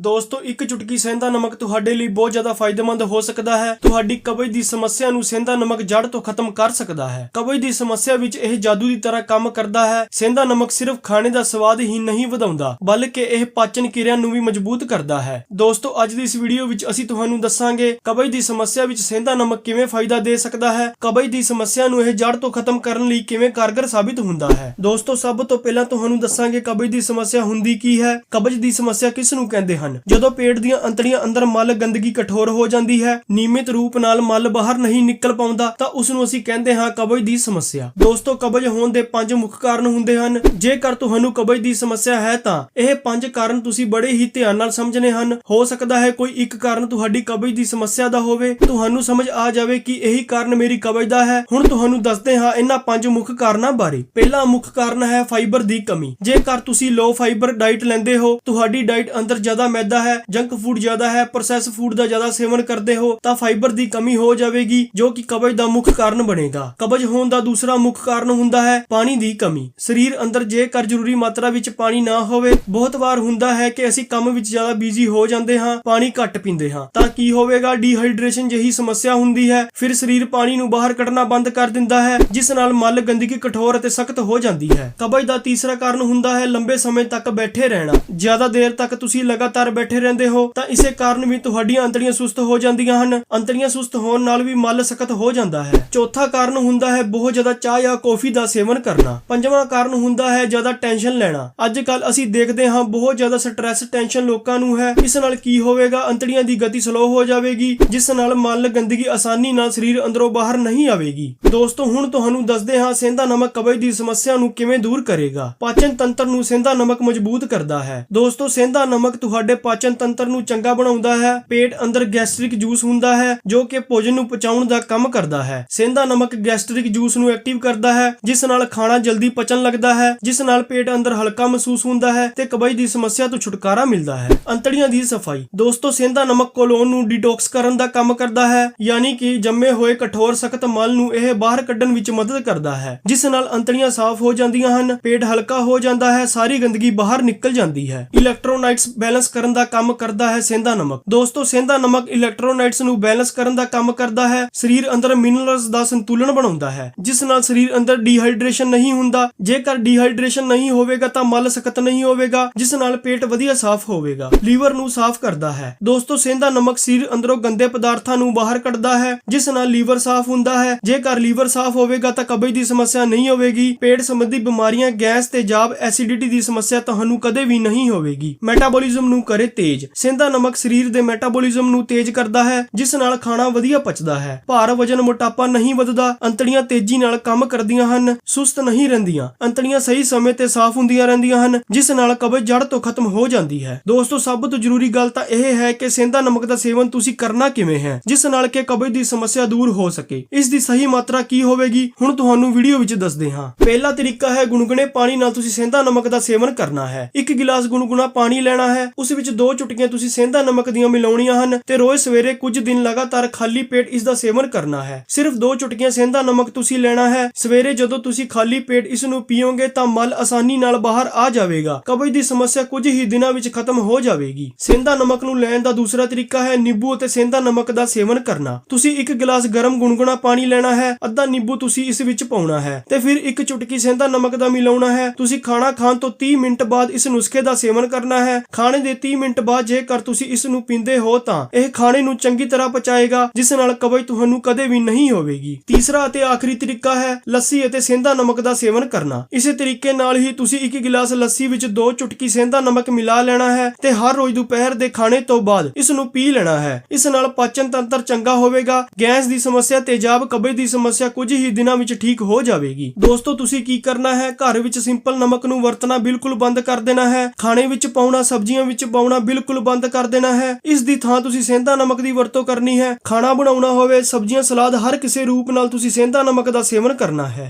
ਦੋਸਤੋ, ਇੱਕ ਚੁਟਕੀ ਸੇਂਦਾ ਨਮਕ ਤੁਹਾਡੇ ਲਈ ਬਹੁਤ ਜ਼ਿਆਦਾ ਫਾਇਦੇਮੰਦ ਹੋ ਸਕਦਾ ਹੈ। ਤੁਹਾਡੀ ਕਬਜ਼ ਦੀ ਸਮੱਸਿਆ ਨੂੰ ਸੇਂਦਾ ਨਮਕ ਜੜ ਤੋਂ ਖਤਮ ਕਰ ਸਕਦਾ ਹੈ। ਕਬਜ਼ ਦੀ ਸਮੱਸਿਆ ਵਿੱਚ ਇਹ ਜਾਦੂ ਦੀ ਤਰ੍ਹਾਂ ਕੰਮ ਕਰਦਾ ਹੈ। ਸੇਂਦਾ ਨਮਕ ਸਿਰਫ ਖਾਣੇ ਦਾ ਸਵਾਦ ਹੀ ਨਹੀਂ ਵਧਾਉਂਦਾ, ਬਲਕਿ ਇਹ ਪਾਚਨ ਕਿਰਿਆ ਨੂੰ ਵੀ ਮਜ਼ਬੂਤ ਕਰਦਾ ਹੈ। ਦੋਸਤੋ, ਅੱਜ ਦੀ ਇਸ ਵੀਡੀਓ ਵਿੱਚ ਅਸੀਂ ਤੁਹਾਨੂੰ ਦੱਸਾਂਗੇ, ਕਬਜ਼ ਦੀ ਸਮੱਸਿਆ ਵਿੱਚ ਸੇਂਦਾ ਨਮਕ ਕਿਵੇਂ ਫਾਇਦਾ ਦੇ ਸਕਦਾ ਹੈ, ਕਬਜ਼ ਦੀ ਸਮੱਸਿਆ ਨੂੰ ਇਹ ਜੜ ਤੋਂ ਖਤਮ ਕਰਨ ਲਈ ਕਿਵੇਂ ਕਾਰਗਰ ਸਾਬਿਤ ਹੁੰਦਾ ਹੈ। ਦੋਸਤੋ, ਸਭ ਤੋਂ ਪਹਿਲਾਂ ਤੁਹਾਨੂੰ ਦੱਸਾਂਗੇ ਕਬਜ਼ ਦੀ ਸਮੱਸਿਆ ਹੁੰਦੀ ਕੀ ਹੈ। ਕਬਜ਼ ਦੀ ਸਮੱਸਿਆ ਕਿਸ ਨੂੰ ਕਹਿੰਦੇ ਹਨ? ਜਦੋਂ ਪੇਟ ਦੀਆਂ ਅੰਤੜੀਆਂ ਅੰਦਰ ਮਲ ਗੰਦਗੀ ਕਠੋਰ ਹੋ ਜਾਂਦੀ ਹੈ, ਨਿਯਮਿਤ ਰੂਪ ਨਾਲ ਮਲ ਬਾਹਰ ਨਹੀਂ ਨਿਕਲ ਪਾਉਂਦਾ, ਤਾਂ ਉਸ ਨੂੰ ਅਸੀਂ ਕਹਿੰਦੇ ਹਾਂ ਕਬਜ਼ ਦੀ ਸਮੱਸਿਆ। ਦੋਸਤੋ, ਕਬਜ਼ ਹੋਣ ਦੇ ਪੰਜ ਮੁੱਖ ਕਾਰਨ ਹੁੰਦੇ ਹਨ। ਜੇਕਰ ਤੁਹਾਨੂੰ ਕਬਜ਼ ਦੀ ਸਮੱਸਿਆ ਹੈ ਤਾਂ ਇਹ ਪੰਜ ਕਾਰਨ ਤੁਸੀਂ ਬੜੇ ਹੀ ਧਿਆਨ ਨਾਲ ਸਮਝਣੇ ਹਨ। ਹੋ ਸਕਦਾ ਹੈ ਕੋਈ ਇੱਕ ਕਾਰਨ ਤੁਹਾਡੀ ਕਬਜ਼ ਦੀ ਸਮੱਸਿਆ ਦਾ ਹੋਵੇ। ਤੁਹਾਨੂੰ ਸਮਝ ਆ ਜਾਵੇ ਕਿ ਇਹੀ ਕਾਰਨ ਮੇਰੀ ਕਬਜ਼ ਦਾ ਹੈ। ਹੁਣ ਤੁਹਾਨੂੰ ਦੱਸਦੇ ਹਾਂ ਇਹਨਾਂ ਪੰਜ ਮੁੱਖ ਕਾਰਨਾਂ ਬਾਰੇ। ਪਹਿਲਾ ਮੁੱਖ ਕਾਰਨ ਹੈ ਫਾਈਬਰ ਦੀ ਕਮੀ। ਜੇਕਰ ਤੁਸੀਂ ਲੋ ਫਾਈਬਰ ਡਾਈਟ ਲੈਂਦੇ ਹੋ, ਤੁਹਾਡੀ ਡਾਈਟ ਅੰਦਰ ਜ਼ਿਆਦਾ ਮੈਦਾ ਹੈ ਜੰਕ ਫੂਡ ਜ਼ਿਆਦਾ ਹੈ ਪ੍ਰੋਸੈਸ ਫੂਡ ਦਾ ਜ਼ਿਆਦਾ ਸੇਵਨ ਕਰਦੇ ਹੋ, ਤਾਂ ਫਾਈਬਰ ਦੀ ਕਮੀ ਹੋ ਜਾਵੇਗੀ, ਜੋ ਕਿ ਕਬਜ਼ ਦਾ ਮੁੱਖ ਕਾਰਨ ਬਣੇਗਾ। ਕਬਜ਼ ਹੋਣ ਦਾ ਦੂਸਰਾ ਮੁੱਖ ਕਾਰਨ ਹੁੰਦਾ ਹੈ ਪਾਣੀ ਦੀ ਕਮੀ। ਸਰੀਰ ਅੰਦਰ ਜੇਕਰ ਜ਼ਰੂਰੀ ਮਾਤਰਾ ਵਿੱਚ ਪਾਣੀ ਨਾ ਹੋਵੇ, ਬਹੁਤ ਵਾਰ ਹੁੰਦਾ ਹੈ ਕਿ ਅਸੀਂ ਕੰਮ ਵਿੱਚ ਜ਼ਿਆਦਾ ਬਿਜ਼ੀ ਹੋ ਜਾਂਦੇ ਹਾਂ, ਪਾਣੀ ਘੱਟ ਪੀਂਦੇ ਹਾਂ। ਤਾਂ ਕੀ ਹੋਵੇਗਾ? ਡੀਹਾਈਡਰੇਸ਼ਨ ਜਿਹੀ ਸਮੱਸਿਆ ਹੁੰਦੀ ਹੈ, ਫਿਰ ਸਰੀਰ ਪਾਣੀ ਨੂੰ ਬਾਹਰ ਕੱਢਣਾ ਬੰਦ ਕਰ ਦਿੰਦਾ ਹੈ, ਜਿਸ ਨਾਲ ਮਲ ਗੰਦਗੀ, ਕਠੋਰ ਅਤੇ ਸਖਤ ਹੋ ਜਾਂਦੀ ਹੈ। ਕਬਜ਼ ਦਾ ਤੀਸਰਾ ਕਾਰਨ ਹੁੰਦਾ ਹੈ ਲੰਬੇ ਸਮੇਂ ਤੱਕ ਬੈਠੇ ਰਹਿਣਾ। ਜ਼ਿਆਦਾ ਦੇਰ ਤੱਕ ਤੁਸੀਂ ਲਗਾਤਾਰ ਬੈਠੇ ਰਹਿੰਦੇ ਹੋ, ਤਾਂ ਇਸੇ ਕਾਰਨ ਵੀ ਤੁਹਾਡੀਆਂ ਅੰਤੜੀਆਂ ਸੁਸਤ ਹੋ ਜਾਂਦੀਆਂ ਹਨ। ਅੰਤੜੀਆਂ ਸੁਸਤ ਹੋਣ ਨਾਲ ਵੀ ਮਲ ਸਖਤ ਹੋ ਜਾਂਦਾ ਹੈ। ਚੌਥਾ ਕਾਰਨ ਹੁੰਦਾ ਹੈ ਬਹੁਤ ਜ਼ਿਆਦਾ ਚਾਹ ਜਾਂ ਕੌਫੀ ਦਾ ਸੇਵਨ ਕਰਨਾ। ਪੰਜਵਾਂ ਕਾਰਨ ਹੁੰਦਾ ਹੈ ਜ਼ਿਆਦਾ ਟੈਨਸ਼ਨ ਲੈਣਾ। ਅੱਜ ਕੱਲ ਅਸੀਂ ਦੇਖਦੇ ਹਾਂ ਬਹੁਤ ਜ਼ਿਆਦਾ ਸਟ੍ਰੈਸ ਟੈਨਸ਼ਨ ਲੋਕਾਂ ਨੂੰ ਹੈ। ਇਸ ਨਾਲ ਕੀ ਹੋਵੇਗਾ? ਅੰਤੜੀਆਂ ਦੀ ਗਤੀ ਸਲੋ ਹੋ ਜਾਵੇਗੀ, ਜਿਸ ਨਾਲ ਮਲ ਗੰਦਗੀ ਆਸਾਨੀ ਨਾਲ ਸਰੀਰ ਅੰਦਰੋਂ ਬਾਹਰ ਨਹੀਂ ਆਵੇਗੀ। ਦੋਸਤੋ, ਹੁਣ ਤੁਹਾਨੂੰ ਦੱਸਦੇ ਹਾਂ ਸੇਂਦਾ ਨਮਕ ਕਬਜ਼ ਦੀ ਸਮੱਸਿਆ ਨੂੰ ਕਿਵੇਂ ਦੂਰ ਕਰੇਗਾ। ਪਾਚਨ ਤੰਤਰ ਨੂੰ ਸੇਂਦਾ ਨਮਕ ਮਜ਼ਬੂਤ ਕਰਦਾ ਹੈ। ਦੋਸਤੋ ਸੇਂਦਾ ਨਮਕ ਤੁਹਾਡੇ ਪਾਚਨ ਤੰਤਰ ਨੂੰ ਚੰਗਾ ਬਣਾਉਂਦਾ ਹੈ, ਪੇਟ ਅੰਦਰ ਗੈਸਟ੍ਰਿਕ ਜੂਸ ਹੁੰਦਾ ਹੈ, ਜੋ ਕਿ ਭੋਜਨ ਨੂੰ ਪਚਾਉਣ ਦਾ ਕੰਮ ਕਰਦਾ ਹੈ। ਸੇਂਧਾ ਨਮਕ ਗੈਸਟ੍ਰਿਕ ਜੂਸ ਨੂੰ ਐਕਟਿਵ ਕਰਦਾ ਹੈ, ਜਿਸ ਨਾਲ ਖਾਣਾ ਜਲਦੀ ਪਚਣ ਲੱਗਦਾ ਹੈ, ਜਿਸ ਨਾਲ ਪੇਟ ਅੰਦਰ ਹਲਕਾ ਮਹਿਸੂਸ ਹੁੰਦਾ ਹੈ ਤੇ ਕਬਜ਼ ਦੀ ਸਮੱਸਿਆ ਤੋਂ ਛੁਟਕਾਰਾ ਮਿਲਦਾ ਹੈ। ਅੰਤੜੀਆਂ ਦੀ ਸਫ਼ਾਈ। ਦੋਸਤੋ ਸੇਂਦਾ ਨਮਕ ਕੋਲੋਨ ਨੂੰ ਡੀਟੌਕਸ ਕਰਨ ਦਾ ਕੰਮ ਕਰਦਾ ਹੈ, ਯਾਨੀ ਕਿ ਜੰਮੇ ਹੋਏ ਕਠੋਰ ਸਖਤ ਮਲ ਨੂੰ ਇਹ ਬਾਹਰ ਕੱਢਣ ਵਿੱਚ ਮਦਦ ਕਰਦਾ ਹੈ, ਜਿਸ ਨਾਲ ਅੰਤੜੀਆਂ ਸਾਫ਼ ਹੋ ਜਾਂਦੀਆਂ ਹਨ, ਪੇਟ ਹਲਕਾ ਹੋ ਜਾਂਦਾ ਹੈ, ਸਾਰੀ ਗੰਦਗੀ ਬਾਹਰ ਨਿਕਲ ਜਾਂਦੀ ਹੈ। ਇਲੈਕਟ੍ਰੋਨਾਈਟਸ ਬੈਲੈਂਸ ਕਰਨ ਦਾ ਕੰਮ ਕਰਦਾ ਹੈ ਸੇਂਦਾ ਨਮਕ। ਦੋਸਤੋ ਸੇਂਦਾ ਨਮਕ ਇਲੈਕਟ੍ਰੋਨਾਈਟਸ ਨੂੰ ਬੈਲੈਂਸ ਕਰਨ ਦਾ ਕੰਮ ਕਰਦਾ ਹੈ। ਸਰੀਰ ਅੰਦਰ ਮਿਨਰਲਸ ਦਾ ਸੰਤੁਲਨ ਬਣਾਉਂਦਾ ਹੈ, ਜਿਸ ਨਾਲ ਸਰੀਰ ਅੰਦਰ ਡੀਹਾਈਡਰੇਸ਼ਨ ਨਹੀਂ ਹੁੰਦਾ। ਜੇਕਰ ਡੀਹਾਈਡਰੇਸ਼ਨ ਨਹੀਂ ਹੋਵੇਗਾ ਤਾਂ ਮਲ ਸਖਤ ਨਹੀਂ ਹੋਵੇਗਾ, ਜਿਸ ਨਾਲ ਪੇਟ ਵਧੀਆ ਸਾਫ਼ ਹੋਵੇਗਾ, ਲੀਵਰ ਨੂੰ ਸਾਫ਼ ਕਰਦਾ ਹੈ। ਦੋਸਤੋ ਸੇਂਦਾ ਨਮਕ ਸਰੀਰ ਅੰਦਰੋਂ ਗੰਦੇ ਪਦਾਰਥਾਂ ਨੂੰ ਬਾਹਰ ਕੱਢਦਾ ਹੈ, ਜਿਸ ਨਾਲ ਲੀਵਰ ਸਾਫ਼ ਹੁੰਦਾ ਹੈ। ਜੇਕਰ ਲੀਵਰ ਸਾਫ਼ ਹੋਵੇਗਾ ਤਾਂ ਕਬਜ਼ ਦੀ ਸਮੱਸਿਆ ਨਹੀਂ ਹੋਵੇਗੀ। ਪੇਟ ਸੰਬੰਧੀ ਬਿਮਾਰੀਆਂ, ਗੈਸ ਤੇਜ਼ਾਬ ਐਸਿਡਿਟੀ ਦੀ ਸਮੱਸਿਆ ਤੁਹਾਨੂੰ ਕਦੇ ਵੀ ਨਹੀਂ ਹੋਵੇਗੀ। ਮੈਟਾਬੋਲਿਜ਼ਮ ਨੂੰ ਕਰੇ ਤੇਜ਼। ਸੇਂਦਾ ਨਮਕ ਸਰੀਰ ਦੇ ਮੈਟਾਬੋਲਿਜ਼ਮ ਨੂੰ ਤੇਜ਼ ਕਰਦਾ ਹੈ, ਜਿਸ ਨਾਲ ਖਾਣਾ ਵਧੀਆ ਪਚਦਾ ਹੈ। ਭਾਰ ਵਜਨ ਮੋਟਾਪਾ ਨਹੀਂ ਵੱਧਦਾ, ਅੰਤੜੀਆਂ ਤੇਜ਼ੀ ਨਾਲ ਕੰਮ ਕਰਦੀਆਂ ਹਨ, ਸੁਸਤ ਨਹੀਂ ਰਹਿੰਦੀਆਂ। ਅੰਤੜੀਆਂ ਸਹੀ ਸਮੇਂ ਤੇ ਸਾਫ਼ ਹੁੰਦੀਆਂ ਰਹਿੰਦੀਆਂ ਹਨ, ਜਿਸ ਨਾਲ ਕਬਜ਼ ਜੜ ਤੋਂ ਖਤਮ ਹੋ ਜਾਂਦੀ ਹੈ। ਦੋਸਤੋ, ਸਭ ਤੋਂ ਜ਼ਰੂਰੀ ਗੱਲ ਤਾਂ ਇਹ ਹੈ ਕਿ ਸੇਂਦਾ ਨਮਕ ਦਾ ਸੇਵਨ ਤੁਸੀਂ ਕਰਨਾ ਕਿਵੇਂ ਹੈ, ਜਿਸ ਨਾਲ ਕਿ ਕਬਜ਼ ਦੀ ਸਮੱਸਿਆ ਦੂਰ ਹੋ ਸਕੇ। ਇਸ ਦੀ ਸਹੀ ਮਾਤਰਾ ਕੀ ਹੋਵੇਗੀ, ਹੁਣ ਤੁਹਾਨੂੰ ਵੀਡੀਓ ਵਿੱਚ ਦੱਸਦੇ ਹਾਂ। ਪਹਿਲਾ ਤਰੀਕਾ ਹੈ ਗੁਨਗੁਨੇ ਪਾਣੀ ਨਾਲ ਤੁਸੀਂ ਸੇਂਦਾ ਨਮਕ ਦਾ ਸੇਵਨ ਕਰਨਾ ਹੈ। ਇੱਕ ਗਿਲਾਸ ਗੁਨਗੁਨਾ ਪਾਣੀ ਲੈਣਾ ਹੈ, ਉਸ ਵਿੱਚ ਦੋ ਚੁਟਕੀਆਂ ਤੁਸੀਂ ਸੇਂਦਾ ਨਮਕ ਦੀਆਂ ਮਿਲਾਉਣੀਆਂ ਹਨ ਤੇ ਰੋਜ਼ ਸਵੇਰੇ ਕੁਝ ਦਿਨ ਲਗਾਤਾਰ ਖਾਲੀ ਪੇਟ ਇਸ ਦਾ ਸੇਵਨ ਕਰਨਾ ਹੈ। ਸਿਰਫ ਦੋ ਚੁਟਕੀਆਂ ਸੇਂਦਾ ਨਮਕ ਤੁਸੀਂ ਲੈਣਾ ਹੈ। ਸਵੇਰੇ ਜਦੋਂ ਤੁਸੀਂ ਖਾਲੀ ਪੇਟ ਇਸ ਨੂੰ ਪੀਓਗੇ ਤਾਂ ਮਲ ਆਸਾਨੀ ਨਾਲ ਬਾਹਰ ਆ ਜਾਵੇਗਾ। ਕਬਜ਼ ਦੀ ਸਮੱਸਿਆ ਕੁਝ ਹੀ ਦਿਨਾਂ ਵਿੱਚ ਖਤਮ ਹੋ ਜਾਵੇਗੀ। ਸੇਂਦਾ ਨਮਕ ਨੂੰ ਲੈਣ ਦਾ ਦੂਸਰਾ ਤਰੀਕਾ ਹੈ ਨਿੰਬੂ ਅਤੇ ਸੇਂਦਾ ਨਮਕ ਦਾ ਸੇਵਨ ਕਰਨਾ। ਤੁਸੀਂ ਇੱਕ ਗਲਾਸ ਗਰਮ ਗੁਨਗੁਣਾ ਪਾਣੀ ਲੈਣਾ ਹੈ। ਅੱਧਾ ਨਿੰਬੂ ਤੁਸੀਂ ਇਸ ਵਿੱਚ ਪਾਉਣਾ ਹੈ ਤੇ ਫਿਰ ਇੱਕ ਚੁਟਕੀ ਸੇਂਦਾ ਨਮਕ ਦਾ ਮਿਲਾਉਣਾ ਹੈ। ਤੁਸੀਂ ਖਾਣਾ ਖਾਣ ਤੋਂ 30 ਮਿੰਟ ਬਾਅਦ ਇਸ ਨੁਸਖੇ ਦਾ ਸੇਵਨ ਕਰਨਾ ਹੈ। ਖਾਣੇ ਦੇ 30 ਮਿੰਟ ਬਾਅਦ ਜੇਕਰ ਤੁਸੀਂ ਇਸ ਨੂੰ ਪੀਂਦੇ ਹੋ ਤਾਂ ਇਹ ਖਾਣੇ ਨੂੰ ਚੰਗੀ ਤਰ੍ਹਾਂ ਪਚਾਏਗਾ, ਜਿਸ ਨਾਲ ਕਬਜ਼ ਤੁਹਾਨੂੰ ਕਦੇ ਵੀ ਨਹੀਂ ਹੋਵੇਗੀ। ਤੀਸਰਾ ਅਤੇ ਆਖਰੀ ਤਰੀਕਾ ਹੈ ਲੱਸੀ ਅਤੇ ਸੇਂਦਾ ਨਮਕ ਦਾ ਸੇਵਨ ਕਰਨਾ। ਇਸੇ ਤਰੀਕੇ ਨਾਲ ਹੀ ਤੁਸੀਂ ਇੱਕ ਗਿਲਾਸ ਲੱਸੀ ਵਿੱਚ ਦੋ ਚੁਟਕੀ ਸੇਂਦਾ ਨਮਕ ਮਿਲਾ ਲੈਣਾ ਹੈ ਤੇ ਹਰ ਰੋਜ਼ ਦੁਪਹਿਰ ਦੇ ਖਾਣੇ ਤੋਂ ਬਾਅਦ ਇਸ ਨੂੰ ਪੀ ਲੈਣਾ ਹੈ। ਇਸ ਨਾਲ ਪਾਚਨ ਤੰਤਰ ਚੰਗਾ ਹੋਵੇਗਾ, ਗੈਸ ਦੀ ਸਮੱਸਿਆ ਤੇਜ਼ਾਬ ਕਬਜ਼ ਦੀ ਸਮੱਸਿਆ ਕੁਝ ਹੀ ਦਿਨਾਂ ਵਿੱਚ ਠੀਕ ਹੋ ਜਾਵੇਗੀ। ਦੋਸਤੋ, ਤੁਸੀਂ ਕੀ ਕਰਨਾ ਹੈ? ਘਰ ਵਿੱਚ ਸਿੰਪਲ ਨਮਕ ਨੂੰ ਵਰਤਣਾ ਬਿਲਕੁਲ ਬੰਦ ਕਰ ਦੇਣਾ ਹੈ। ਖਾਣੇ ਵਿੱਚ ਪਾਉਣਾ, ਸਬਜ਼ੀਆਂ ਵਿੱਚ ਪਾਉਣਾ ਬਿਲਕੁਲ ਬੰਦ ਕਰ ਦੇਣਾ ਹੈ। ਇਸ ਦੀ ਥਾਂ ਤੁਸੀਂ ਸੇਂਦਾ ਨਮਕ ਦੀ ਵਰਤੋਂ ਕਰਨੀ ਹੈ। ਖਾਣਾ ਬਣਾਉਣਾ ਹੋਵੇ, ਸਬਜ਼ੀਆਂ, ਸਲਾਦ ਹਰ ਕਿਸੇ ਰੂਪ ਨਾਲ ਤੁਸੀਂ ਸੇਂਦਾ ਨਮਕ ਦਾ ਸੇਵਨ ਕਰਨਾ ਹੈ।